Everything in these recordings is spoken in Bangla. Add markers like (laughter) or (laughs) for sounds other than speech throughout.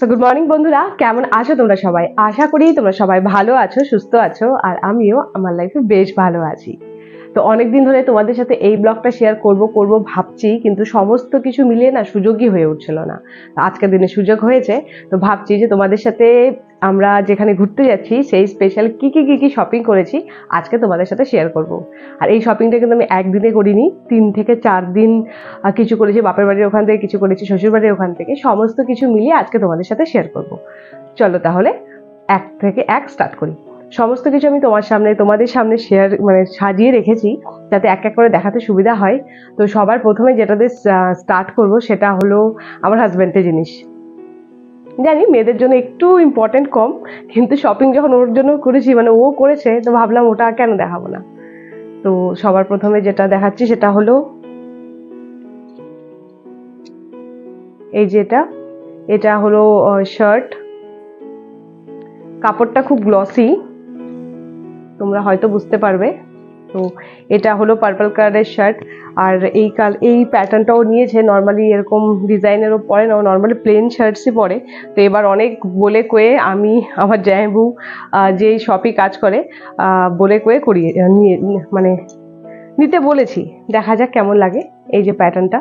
সো গুড মর্নিং বন্ধুরা। কেমন আছো তোমরা সবাই? আশা করি তোমরা সবাই ভালো আছো, সুস্থ আছো, আর আমিও আমার লাইফে বেশ ভালো আছি। তো অনেকদিন ধরে তোমাদের সাথে এই ব্লগটা শেয়ার করব করব, ভাবছি, কিন্তু সমস্ত কিছু মিলিয়ে না সুযোগই হয়ে উঠছিল না। আজকের দিনে সুযোগ হয়েছে, তো ভাবছি যে তোমাদের সাথে আমরা যেখানে ঘুরতে যাচ্ছি, সেই স্পেশাল কি কি, কী কী শপিং করেছি, আজকে তোমাদের সাথে শেয়ার করব। আর এই শপিংটা কিন্তু আমি একদিনে করিনি, তিন থেকে চার দিন কিছু করেছি, বাপের বাড়ির ওখান থেকে কিছু করেছি, শ্বশুর বাড়ির ওখান থেকে, সমস্ত কিছু মিলিয়ে আজকে তোমাদের সাথে শেয়ার করব। চলো তাহলে, এক থেকে এক স্টার্ট করি। সমস্ত কিছু আমি তোমার সামনে, তোমাদের সামনে শেয়ার মানে সাজিয়ে রেখেছি যাতে এক এক করে দেখাতে সুবিধা হয়। তো সবার প্রথমে যেটাতে স্টার্ট করব সেটা হলো আমার হাজব্যান্ডের জিনিস। জানি মেয়েদের জন্য একটু ইম্পর্টেন্ট কম, কিন্তু শপিং যখন ওর জন্য করেছি মানে ও করেছে, তো ভাবলাম ওটা কেন দেখাবো না। তো সবার প্রথমে যেটা দেখাচ্ছি সেটা হলো, এই যে এটা এটা হলো শার্ট কাপড়টা খুব গ্লসি তোমরা হয়তো বুঝতে পারবে। তো এটা হলো পার্পল কালারের শার্ট আর এই কাল, এই প্যাটার্নটাও নিয়েছে। নর্মালি এরকম ডিজাইনেরও পরে না নর্মালি প্লেন শার্টসই পরে। তো এবার অনেক বলে কয়ে আমি, আমার জায়বু যেই শপে কাজ করে বলে কয়ে করিয়ে নিয়ে মানে নিতে বলেছি। দেখা যাক কেমন লাগে এই যে প্যাটার্নটা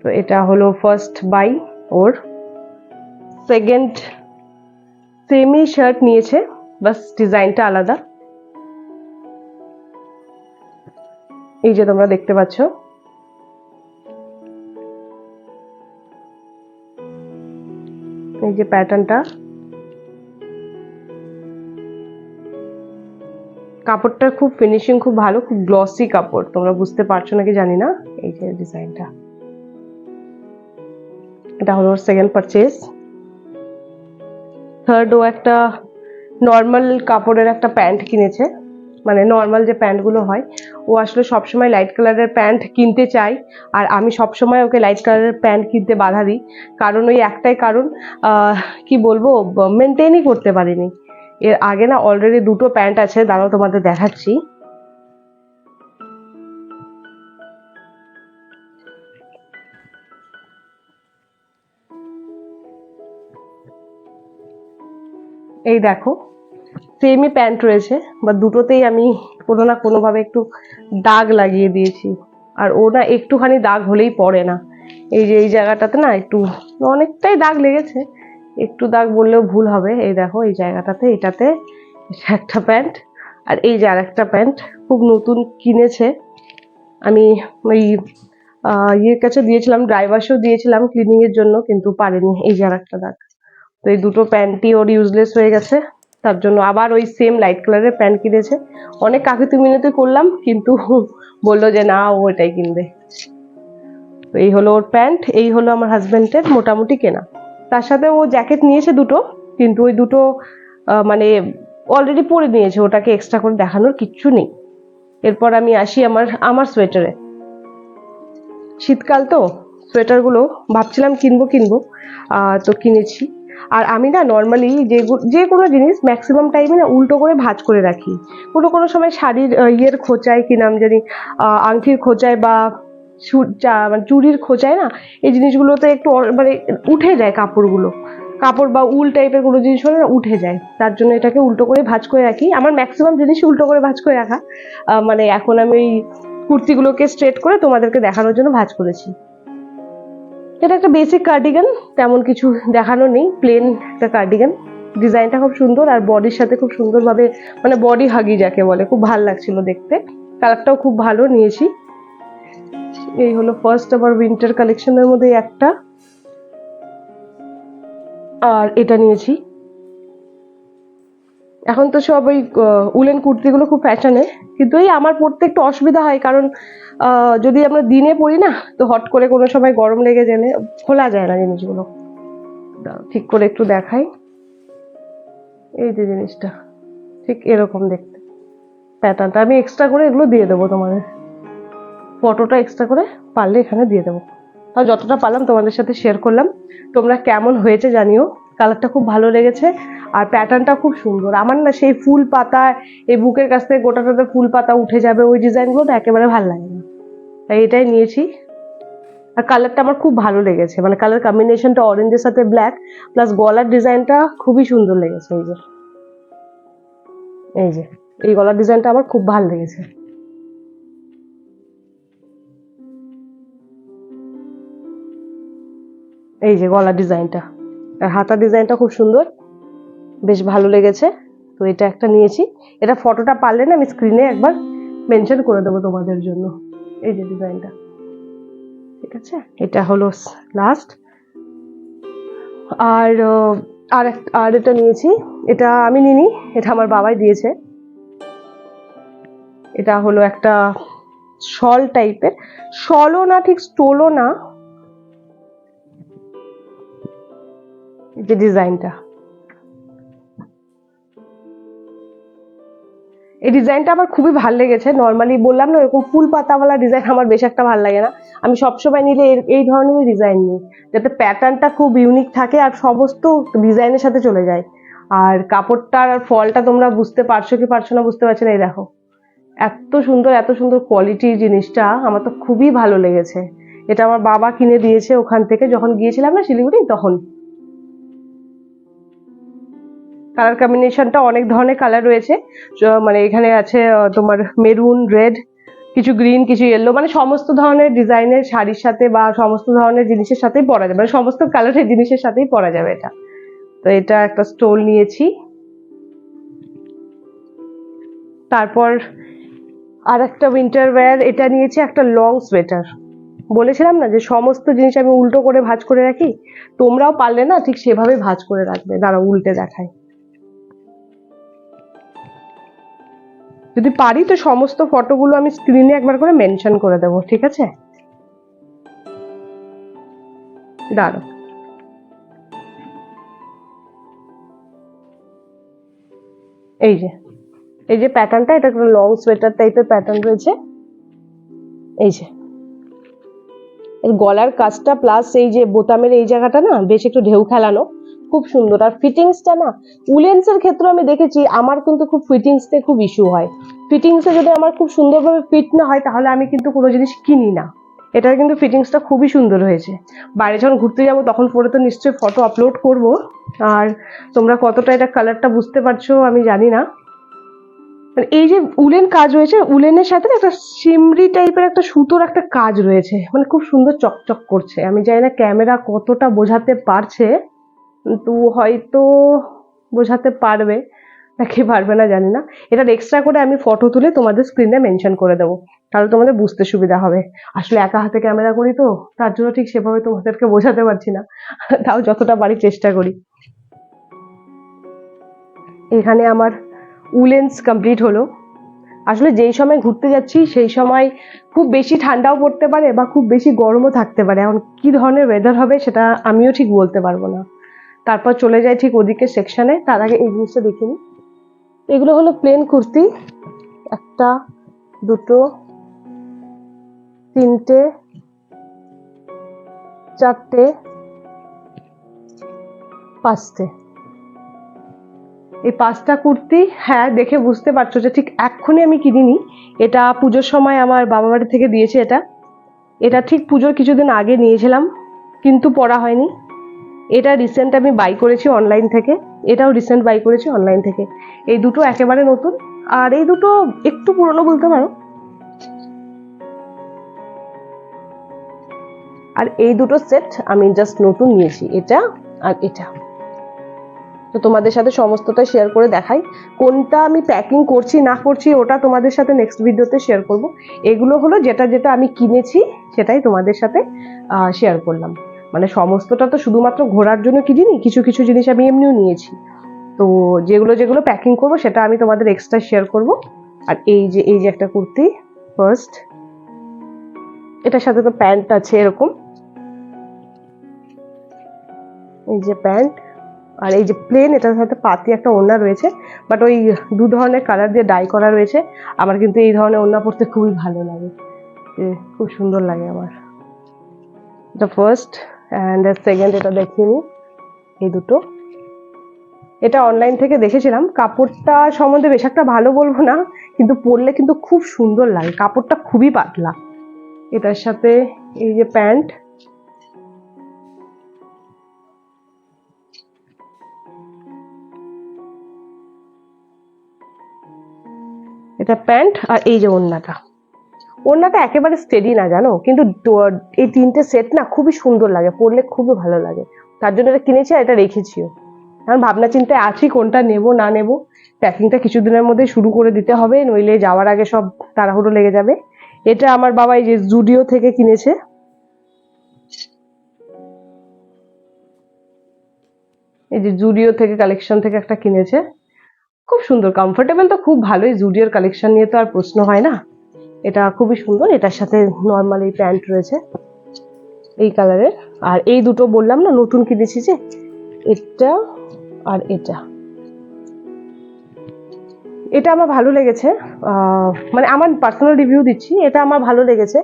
তো এটা হলো first by or. Second semi shirt নিয়েছে, বাস ডিজাইনটা আলাদা। এই যে তোমরা দেখতে পাচ্ছ। এই যে প্যাটার্নটা। কাপড়টার খুব ফিনিশিং খুব ভালো, খুব গ্লসি কাপড়। তোমরা বুঝতে পারছ নাকি জানি না? এই যে ডিজাইনটা। এটা হলো সেকেন্ড পারচেজ থার্ড ও একটা নর্মাল কাপড়ের একটা প্যান্ট কিনেছে। মানে নর্মাল যে প্যান্টগুলো হয়, ও আসলে সবসময় লাইট কালারের প্যান্ট কিনতে চাই আর আমি সবসময় ওকে লাইট কালারের প্যান্ট কিনতে বাধা দিই। কারণ ওই একটাই কারণ কি বলব মেনটেনই করতে পারিনি। এর আগে না অলরেডি দুটো প্যান্ট আছে, দাঁড়াও তোমাদের দেখাচ্ছি। এই দেখো সেমই প্যান্ট রয়েছে বা দুটোতেই আমি কোনো না কোনোভাবে একটু দাগ লাগিয়ে দিয়েছি। আর ও না একটুখানি দাগ হলেই পড়ে না। এই যে এই জায়গাটাতে না একটু, অনেকটাই দাগ লেগেছে। একটু দাগ বললেও ভুল হবে। এই দেখো, এই জায়গাটাতে, এটাতে, এটা একটা প্যান্ট আর এই যে আর একটা প্যান্ট খুব নতুন কিনেছে। আমি ওই ইয়ের কাছে দিয়েছিলাম ড্রাইভার্সও দিয়েছিলাম ক্লিনিংয়ের জন্য, কিন্তু পারেনি। এই যে আর একটা দাগ। তো এই দুটো প্যান্টই ওর ইউজলেস হয়ে গেছে। তার জন্য আবার ওই সেম লাইট কালারের প্যান্ট কিনেছে। অনেক কাকুতি মিনতি করলাম, কিন্তু (laughs) বলল যে না, ও এটাই কিনবে। তো এই হলো ওর প্যান্ট, এই হলো আমার হাজবেন্ডের মোটামুটি কেনা। তার সাথে ও জ্যাকেট নিয়েছে দুটো, কিন্তু ওই দুটো মানে অলরেডি পরে নিয়েছে, ওটাকে এক্সট্রা করে দেখানোর কিচ্ছু নেই। এরপর আমি আসি আমার আমার সোয়েটারে শীতকাল তো সোয়েটারগুলো ভাবছিলাম কিনবো কিনবো। তো কিনেছি। আর আমি না নর্মালি যে যে কোনো জিনিস ম্যাক্সিমাম টাইমে না উল্টো করে ভাজ করে রাখি। কোনো কোনো সময় শাড়ির ইয়ের খোঁচায় কি নাম জানি আংটির খোঁচায় বা মানে চুড়ির খোঁচায় না, এই জিনিসগুলোতে একটু মানে উঠে যায় কাপড়গুলো। কাপড় বা উল টাইপের কোনো জিনিস হলে না উঠে যায়। তার জন্য এটাকে উল্টো করে ভাজ করে রাখি। আমার ম্যাক্সিমাম জিনিস উল্টো করে ভাজ করে রাখা। মানে এখন আমি ওই কুর্তিগুলোকে স্ট্রেট করে তোমাদেরকে দেখানোর জন্য ভাজ করেছি। এটা একটা বেসিক কার্ডিগান তেমন কিছু দেখানো নেই প্লেন একটা কার্ডিগান ডিজাইনটা খুব সুন্দর আর বডির সাথে খুব সুন্দরভাবে মানে বডি হাগি যাকে বলে, খুব ভালো লাগছিল দেখতে। কালারটাও খুব ভালো নিয়েছি। এই হলো ফার্স্ট আবার উইন্টার কালেকশনের মধ্যে একটা। আর এটা নিয়েছি এখন তো সব ওই উলেন কুর্তিগুলো খুব ফ্যাশনে কিন্তু এই আমার পরতে একটু অসুবিধা হয়, কারণ যদি আমরা দিনে পরি না, তো হট করে কোনো সময় গরম লেগে গেলে খোলা যায় না জিনিসগুলো। ঠিক করে একটু দেখাই। এই যে জিনিসটা, ঠিক এরকম দেখতে। প্যাটার্নটা আমি এক্সট্রা করে এগুলো দিয়ে দেবো তোমাদের। ফটোটা এক্সট্রা করে পারলে এখানে দিয়ে দেবো। আর যতটা পারলাম তোমাদের সাথে শেয়ার করলাম। তোমরা কেমন হয়েছে জানিও। কালারটা খুব ভালো লেগেছে আর প্যাটার্নটা খুব সুন্দর। আমার না সেই ফুল পাতা, এই বুকের কাছ থেকে গোটাটাতে ফুল পাতা উঠে যাবে ওই ডিজাইনগুলো একেবারে ভালো লাগে না। তাই এটাই নিয়েছি। আর কালারটা আমার খুব ভালো লেগেছে। মানে কালার কম্বিনেশনটা অরেঞ্জের সাথে ব্ল্যাক প্লাস গলার ডিজাইনটা খুবই সুন্দর লেগেছে এই যে। এই যে, এই গলার ডিজাইনটা আমার খুব ভালো লেগেছে। এই যে গলার ডিজাইনটা আর হাতা ডিজাইনটা খুব সুন্দর। বেশ ভালো লেগেছে। তো এটা একটা নিয়েছি। এটা ফটোটা পারলে না আমি স্ক্রিনে একবার মেনশন করে দেবো তোমাদের জন্য। এই যে ডিজাইনটা। ঠিক আছে? এটা হলো লাস্ট আর আর আর এটা নিয়েছি। এটা আমি নিনি এটা আমার বাবাই দিয়েছে। এটা হলো একটা শল টাইপের শলও না, ঠিক স্টোলও না। যে ডিজাইনটা। এই ডিজাইনটা আমার খুবই ভালো লেগেছে। নর্মালি বললাম না, এরকম ফুল পাতাওয়ালা ডিজাইন আমার বেশ একটা ভালো লাগে না। আমি সবসময় নিলে এই ধরনের ডিজাইন নিই। যাতে প্যাটার্নটা খুব ইউনিক থাকে আর সমস্ত ডিজাইনের সাথে চলে যায়। আর কাপড়টার আর ফলটা তোমরা বুঝতে পারছ কি পারছ না বুঝতে পারছ না, এই দেখো। এত সুন্দর এত সুন্দর কোয়ালিটির জিনিসটা আমার তো খুবই ভালো লেগেছে। এটা আমার বাবা কিনে দিয়েছে ওখান থেকে। যখন গিয়েছিলাম না শিলিগুড়ি, তখন। কালার কম্বিনেশনটা অনেক ধরনের কালার রয়েছে। মানে এখানে আছে তোমার মেরুন রেড কিছু গ্রিন কিছু ইয়েলো মানে সমস্ত ধরনের ডিজাইনের শাড়ির সাথে বা সমস্ত ধরনের জিনিসের সাথেই পরা যাবে। মানে সমস্ত কালারের জিনিসের সাথেই পরা যাবে এটা। তো এটা একটা স্টোল নিয়েছি। তারপর আর একটা উইন্টার ওয়্যার এটা নিয়েছি একটা লং সোয়েটার বলেছিলাম না যে সমস্ত জিনিস আমি উল্টো করে ভাঁজ করে রাখি? তোমরাও পারলে না ঠিক সেভাবে ভাঁজ করে রাখবে। দাঁড়া উল্টে দেখায় যদি পারি তো সমস্ত ফটোগুলো আমি স্ক্রিনে একবার করে মেনশন করে দেবো, ঠিক আছে? দাঁড়ো এই যে এই যে প্যাটার্নটা এটা একটা লং সোয়েটার টাইপের প্যাটার্ন রয়েছে। এই যে গলার কাজটা প্লাস এই যে বোতামের এই জায়গাটা না, বেশ একটু ঢেউ খেলানো। খুব সুন্দর। আর ফিটিংসটা না উলেন্স এর ক্ষেত্রে আমি দেখেছি, আমার কিন্তু খুব ফিটিংসতে খুব ইস্যু হয়। ফিটিংসে যদি আমার খুব সুন্দরভাবে ফিট না হয়, তাহলে আমি কিন্তু কোনো জিনিস কিনি না। এটার কিন্তু ফিটিংসটা খুবই সুন্দর হয়েছে। বাইরে যখন ঘুরতে যাব, তখন পরে তো নিশ্চয়ই ফটো আপলোড করব। আর তোমরা কতটা এটা কালারটা বুঝতে পারছ, আমি জানি না। মানে এই যে উলেন কাজ রয়েছে উলেনের সাথে একটা সিমরি টাইপের একটা সুতোর একটা কাজ রয়েছে। মানে খুব সুন্দর চকচক করছে। আমি জানি না ক্যামেরা কতটা বোঝাতে পারছে। কিন্তু হয়তো বোঝাতে পারবে নাকি পারবে না জানি না। এটার এক্সট্রা করে আমি ফটো তুলে তোমাদের স্ক্রিনে মেনশন করে দেবো। তাহলে তোমাদের বুঝতে সুবিধা হবে। আসলে একা হাতে ক্যামেরা করি তো, তার জন্য ঠিক সেভাবে তোমাদেরকে বোঝাতে পারছি না। তাও যতটা পারি চেষ্টা করি। এখানে আমার উলেন্স কমপ্লিট হলো। আসলে যেই সময় ঘুরতে যাচ্ছি, সেই সময় খুব বেশি ঠান্ডাও পড়তে পারে বা খুব বেশি গরমও থাকতে পারে। এখন কি ধরনের ওয়েদার হবে সেটা আমিও ঠিক বলতে পারব না। তারপর চলে যাই ঠিক ওদিকে সেকশনে তার আগে এই জিনিসটা দেখে দেখিনি। এগুলো হলো প্লেন কুর্তি, একটা, দুটো, তিনটে, চারটে, পাঁচটে। এই পাঁচটা কুর্তি হ্যাঁ দেখে বুঝতে পারছ যে ঠিক এক্ষুনি আমি কিনিনি। এটা পুজোর সময় আমার বাবা বাড়ি থেকে দিয়েছে এটা। এটা ঠিক পুজোর কিছুদিন আগে নিয়েছিলাম, কিন্তু পরা হয়নি। এটা রিসেন্ট আমি বাই করেছি অনলাইন থেকে, এটাও রিসেন্ট বাই করেছি অনলাইন থেকে। এই দুটো একেবারে নতুন, আর এই দুটো একটু পুরনো বলতে পারো। আর এই দুটো সেট আমি জাস্ট নতুন নিয়েছি, এটা আর এটা। তো তোমাদের সাথে সমস্তটা শেয়ার করে দেখাই, কোনটা আমি প্যাকিং করছি, না করছি, ওটা তোমাদের সাথে নেক্সট ভিডিওতে শেয়ার করব। এগুলো হলো যেটা যেটা আমি কিনেছি, সেটাই তোমাদের সাথে শেয়ার করলাম। মানে সমস্তটা তো শুধুমাত্র ঘোরার জন্য কিনিনি কিছু কিছু জিনিস আমি এমনিও নিয়েছি। তো যেগুলো যেগুলো প্যাকিং করব, সেটা আমি তোমাদের এক্সট্রা শেয়ার করব। আর এই যে এই যে একটা কুর্তি ফার্স্ট এটার সাথে তো প্যান্ট আছে এরকম। এই যে প্যান্ট আর এই যে প্লেন এটার সাথে পাতি একটা ওড়না রয়েছে। বাট ওই দু ধরনের কালার দিয়ে ডাই করা রয়েছে। আমার কিন্তু এই ধরনের ওড়না পরতে খুবই ভালো লাগে। খুব সুন্দর লাগে আমার। এটা ফার্স্ট অ্যান্ড সেকেন্ড এটা দেখিনি, এই দুটো। এটা অনলাইন থেকে দেখেছিলাম। কাপড়টা সম্বন্ধে বেশ একটা ভালো বলব না, কিন্তু পরলে কিন্তু খুব সুন্দর লাগে। কাপড়টা খুবই পাতলা। এটার সাথে এই যে প্যান্ট। এটা প্যান্ট আর এই যে ওন্নাটা ওড়নাটা একেবারে স্টেডি না, জানো? কিন্তু এই তিনটে সেট না খুবই সুন্দর লাগে, পরলে খুবই ভালো লাগে। তার জন্য এটা কিনেছি আর এটা রেখেছিও। কারণ ভাবনা চিন্তায় আছি কোনটা নেব, না নেব। প্যাকিংটা কিছুদিনের মধ্যে শুরু করে দিতে হবে, নইলে যাওয়ার আগে সব তাড়াহুড়ো লেগে যাবে। এটা আমার বাবা এই যে জুডিও থেকে কিনেছে। এই যে জুডিও থেকে কালেকশন থেকে একটা কিনেছে। খুব সুন্দর কমফোর্টেবল তো খুব ভালোই। জুডিওর কালেকশন নিয়ে তো আর প্রশ্ন হয় না। এটা খুবই সুন্দর। এটার সাথে নর্মাল এই প্যান্ট রয়েছে, এই কালারের আর এই দুটো বললাম না, নতুন কিনেছি যে, এটা আর এটা। এটা আমার ভালো লেগেছে মানে আমার পার্সোনাল রিভিউ দিচ্ছি, এটা আমার ভালো লেগেছে।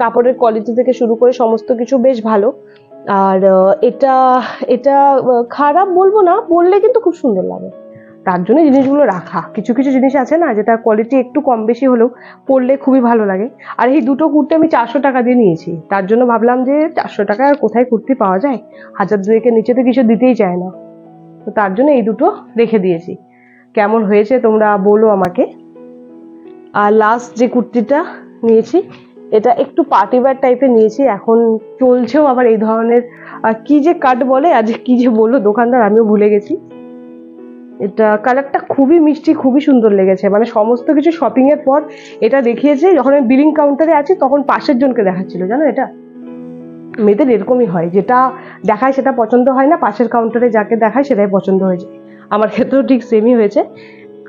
কাপড়ের কোয়ালিটি থেকে শুরু করে সমস্ত কিছু বেশ ভালো। আর এটা এটা খারাপ বলব না, বললে কিন্তু খুব সুন্দর লাগে। তার জন্য জিনিসগুলো রাখা। কিছু কিছু জিনিস আছে না যেটা কোয়ালিটি একটু কম বেশি হলেও পরলে খুবই ভালো লাগে। আর এই দুটো কুর্তি আমি চারশো টাকা দিয়ে নিয়েছি। তার জন্য ভাবলাম যে চারশো টাকা আর কোথায় কুর্তি পাওয়া যায়? হাজার দুয়েকের নিচে তো কিছু দিতেই চায় না। তো তার জন্য এই দুটো রেখে দিয়েছি। কেমন হয়েছে তোমরা বলো আমাকে। আর লাস্ট যে কুর্তিটা নিয়েছি, এটা একটু পার্টি ওয়্যার টাইপের নিয়েছি। এখন চলছেও আবার এই ধরনের কি যে কাট বলে, আজ কি যে বলল দোকানদার, আমিও ভুলে গেছি। এটা কালারটা খুবই মিষ্টি, খুবই সুন্দর লেগেছে। মানে সমস্ত কিছু শপিং এর পর এটা দেখিয়েছে, যখন আমি বিলিং কাউন্টারে আছি, তখন পাশের জনকে দেখাচ্ছিল, জানো এটা? মেয়েদের এরকমই হয়, যেটা দেখায় সেটা পছন্দ হয় না, পাশের কাউন্টারে যাকে দেখায় সেটাই পছন্দ হয়েছে আমার ক্ষেত্রেও ঠিক সেমই হয়েছে।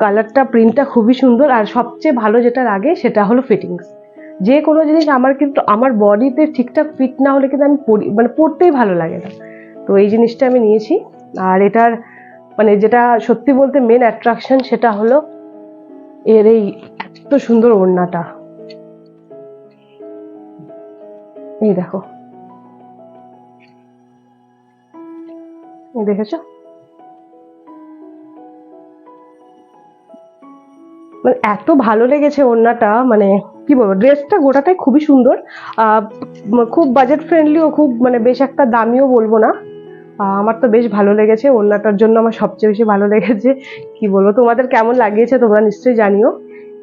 কালারটা প্রিন্টটা খুবই সুন্দর, আর সবচেয়ে ভালো যেটা লাগে সেটা হলো ফিটিংস যে কোনো জিনিস আমার কিন্তু, আমার বডিতে ঠিকঠাক ফিট না হলে কিন্তু আমি পরি মানে পরতেই ভালো লাগে না। তো এই জিনিসটা আমি নিয়েছি, আর এটার মানে যেটা সত্যি বলতে মেন অ্যাট্রাকশন সেটা হলো এর এই এত সুন্দর ওড়নাটা। এই দেখো। দেখেছ? মানে এত ভালো লেগেছে ওড়নাটা মানে কি বলব ড্রেসটা গোটাটাই খুবই সুন্দর। খুব বাজেট ফ্রেন্ডলিও খুব মানে বেশ একটা দামিও বলব না। আমার তো বেশ ভালো লেগেছে, ওড়নাটার জন্য আমার সবচেয়ে বেশি ভালো লেগেছে। কি বলব, তোমাদের কেমন লাগিয়েছে তোমরা নিশ্চয়ই জানিও।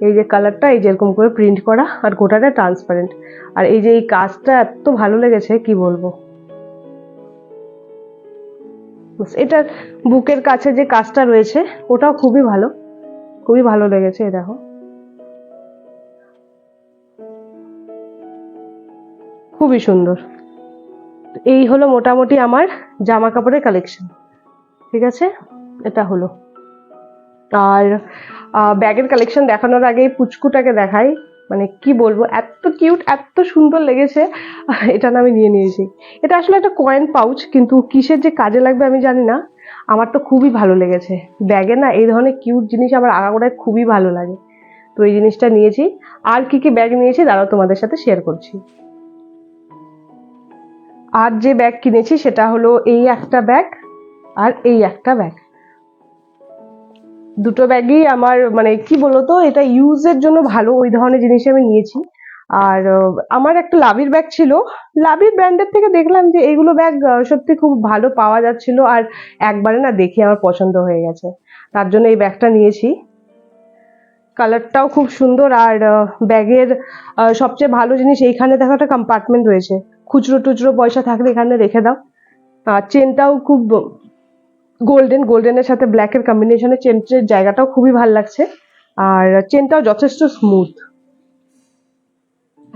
এই যে কালারটা এই যেরকম করে প্রিন্ট করা আর গোটাটা ট্রান্সপারেন্ট আর এই যে এই কাজটা এত ভালো লেগেছে, কি বলব। এটার বুকের কাছে যে কাজটা রয়েছে, ওটাও খুবই ভালো। খুবই ভালো লেগেছে, এই দেখো। খুবই সুন্দর। এই হলো মোটামুটি আমার জামা কাপড়ের কালেকশন ঠিক আছে? এটা হলো। আর ব্যাগের কালেকশন দেখানোর আগে পুচকুটাকে দেখাই। মানে কি বলব, এত কিউট এত সুন্দর লেগেছে। এটা না আমি নিয়ে নিয়েছি। এটা আসলে একটা কয়েন পাউচ কিন্তু কিসের যে কাজে লাগবে আমি জানি না। আমার তো খুবই ভালো লেগেছে। ব্যাগে না এই ধরনের কিউট জিনিস আমার আগাগোড়ায় খুবই ভালো লাগে। তো এই জিনিসটা নিয়েছি। আর কি কি ব্যাগ নিয়েছি, দাঁড়াও তোমাদের সাথে শেয়ার করছি। আর যে ব্যাগ কিনেছি সেটা হলো এই একটা ব্যাগ আর এই একটা ব্যাগ দুটো ব্যাগই আমার মানে কি বলতো, এটা ইউজের জন্য ভালো ওই ধরনের জিনিস আমি নিয়েছি। আর আমার একটা লাভির ব্যাগ ছিল। লাভির ব্র্যান্ডের থেকে দেখলাম যে এইগুলো ব্যাগ সত্যি খুব ভালো পাওয়া যাচ্ছিল আর একবারে না দেখে আমার পছন্দ হয়ে গেছে। তার জন্য এই ব্যাগটা নিয়েছি। কালারটাও খুব সুন্দর আর ব্যাগের সবচেয়ে ভালো জিনিস এইখানে দেখো একটা কম্পার্টমেন্ট রয়েছে। খুচরো টুচরো পয়সা থাকলে এখানে রেখে দাও। আর চেনটাও খুব গোল্ডেন গোল্ডেনের সাথে ব্ল্যাকের কম্বিনেশনে চেনের জায়গাটাও খুবই ভালো লাগছে। আর চেনটাও যথেষ্ট স্মুথ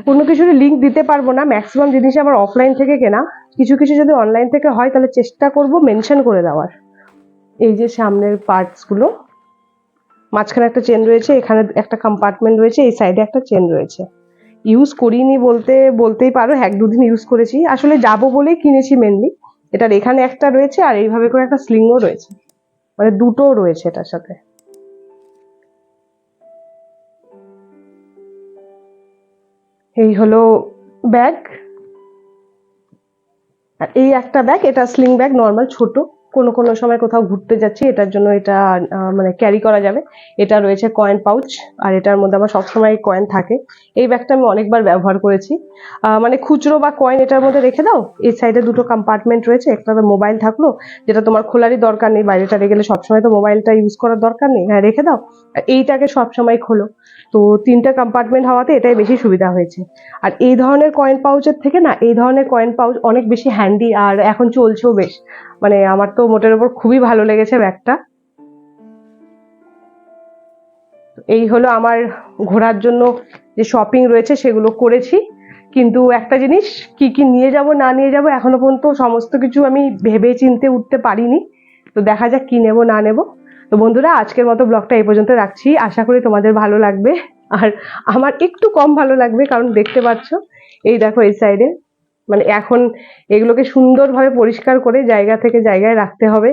কোনো কিছুর লিঙ্ক দিতে পারব না। ম্যাক্সিমাম জিনিস আমার অফলাইন থেকে কেনা। কিছু কিছু যদি অনলাইন থেকে হয়, তাহলে চেষ্টা করব মেনশন করে দেওয়ার। এই যে সামনের পার্টসগুলো মাঝখানে একটা চেন রয়েছে, এখানে একটা কম্পার্টমেন্ট রয়েছে, এই সাইডে একটা চেন রয়েছে। ইউজ করিনি বলতে, বলতেই পারো, এক দুদিন ইউজ করেছি। আসলে যাব বলেই কিনেছি মেনলি এটার এখানে একটা রয়েছে আর এইভাবে করে একটা স্লিংও রয়েছে। মানে দুটো রয়েছে এটার সাথে। এই হলো ব্যাগ আর এই একটা ব্যাগ এটা স্লিং ব্যাগ নর্মাল ছোট। কোনো কোনো সময় কোথাও ঘুরতে যাচ্ছি, এটার জন্য এটা মানে ক্যারি করা যাবে। এটা রয়েছে কয়েন পাউচ আর এটার মধ্যে আমার সবসময় কয়েন থাকে। এই ব্যাগটা আমি অনেকবার ব্যবহার করেছি। মানে খুচরো বা কয়েন এটার মধ্যে রেখে দাও, এই সাইডে দুটো কম্পার্টমেন্ট রয়েছে, একটা মোবাইল থাকল, যেটা তোমার খোলারই দরকার নেই, বাইরেটা রেখে গেলে সবসময় তো মোবাইলটা ইউজ করার দরকার নেই। হ্যাঁ রেখে দাও এইটাকে সবসময় খোলো। তো তিনটা কম্পার্টমেন্ট হওয়াতে এটাই বেশি সুবিধা হয়েছে। আর এই ধরনের কয়েন পাউচের থেকে না, এই ধরনের কয়েন পাউচ অনেক বেশি হ্যান্ডি আর এখন চলছেও বেশ। মানে আমার তো মোটের ওপর খুবই ভালো লেগেছে ব্যাগটা। এই হলো আমার ঘোরার জন্য যে শপিং রয়েছে সেগুলো করেছি। কিন্তু একটা জিনিস, কি কি নিয়ে যাব, না নিয়ে যাব, এখনও পর্যন্ত সমস্ত কিছু আমি ভেবে চিনতে উঠতে পারিনি। তো দেখা যাক কি নেব, না নেব। তো বন্ধুরা, আজকের মতো ব্লগটা এই পর্যন্ত রাখছি। আশা করি তোমাদের ভালো লাগবে। আর আমার একটু কম ভালো লাগবে, কারণ দেখতে পাচ্ছ, এই দেখো এই সাইডে মানে এখন এগুলোকে সুন্দরভাবে পরিষ্কার করে জায়গা থেকে জায়গায় রাখতে হবে।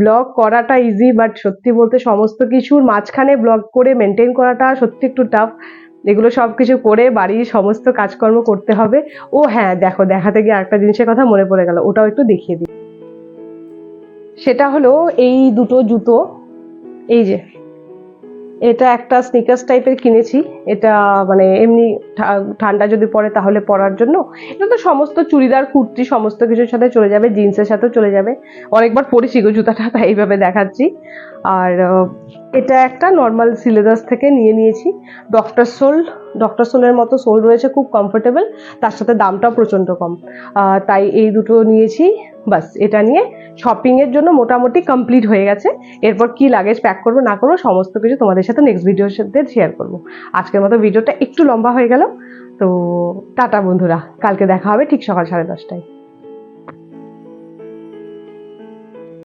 ব্লগ করাটা ইজি বাট সত্যি বলতে সমস্ত কিছুর মাঝখানে ব্লগ করে মেনটেন করাটা সত্যি একটু টাফ এগুলো সব কিছু করে বাড়ির সমস্ত কাজকর্ম করতে হবে। ও হ্যাঁ দেখো, দেখাতে গিয়ে একটা জিনিসের কথা মনে পড়ে গেল, ওটাও একটু দেখিয়ে দিই। সেটা হলো এই দুটো জুতো, এই যে এটা একটা স্নিকার্স টাইপের কিনেছি। এটা মানে এমনি ঠান্ডা যদি পড়ে তাহলে পরার জন্য। এটা তো সমস্ত চুড়িদার, কুর্তি সমস্ত কিছুর সাথে চলে যাবে, জিন্সের সাথেও চলে যাবে। অনেকবার পরেছি গো জুতাটা, তাই এইভাবে দেখাচ্ছি। আর এটা একটা নর্মাল সিলেদাস থেকে নিয়ে নিয়েছি। ডক্টর সোল ডক্টর সোলের মতো সোল রয়েছে, খুব কমফোর্টেবল তার সাথে দামটাও প্রচণ্ড কম। তাই এই দুটো নিয়েছি। বাস, এটা নিয়ে শপিংয়ের জন্য মোটামুটি কমপ্লিট হয়ে গেছে। এরপর কি লাগেজ প্যাক করব, না করব, সমস্ত কিছু তোমাদের সাথে নেক্সট ভিডিওর সাথে শেয়ার করব। আজকের মতো ভিডিওটা একটু লম্বা হয়ে গেল। তো টাটা বন্ধুরা, কালকে দেখা হবে ঠিক সকাল সাড়ে দশটায়।